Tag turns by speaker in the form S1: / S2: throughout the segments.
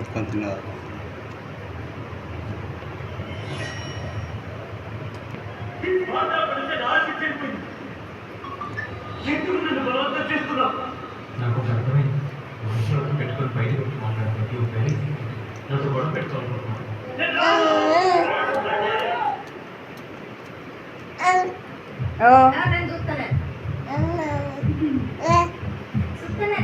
S1: కొట్టుకొని తిన్నారు
S2: నాకు ఒక అర్థమైంది. పెట్టుకొని నాతో పెట్టుకోవాలనుకుంటున్నాను
S3: నేను చూస్తానే. చూస్తానే.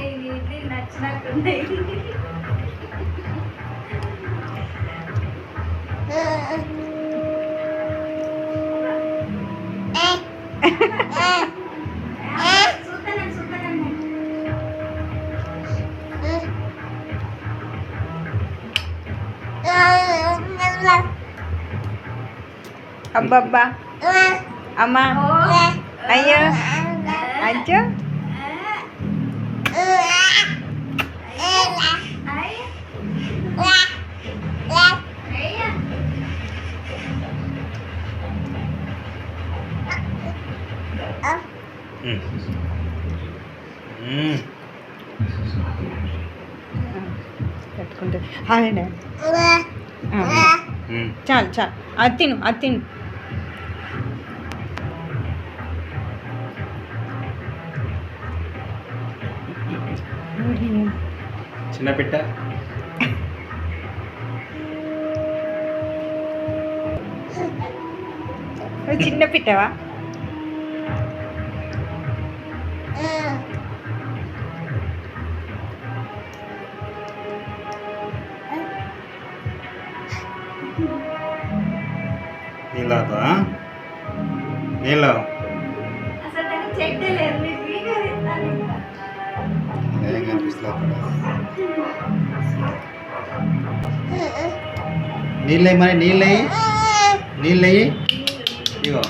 S3: ఈ ఇడ్లీ నచ్చినట్టుంది చూస్తానే చూస్తానే
S4: అబ్బబ్బా అమ్మా అయ్యో అయ్యో
S1: ఉమ్.
S4: చాలు చాలు. అది తిను అది తిను.
S1: చిన్న పిట్ట.
S4: చిన్న పిట్టవా?
S3: తీస్తాను ఇంకా.
S1: ఏం కనిపిస్తుంది నీళ్ళు వేయి మరి నీళ్ళు వేయి. నీళ్ళు వేయి. ఇగో.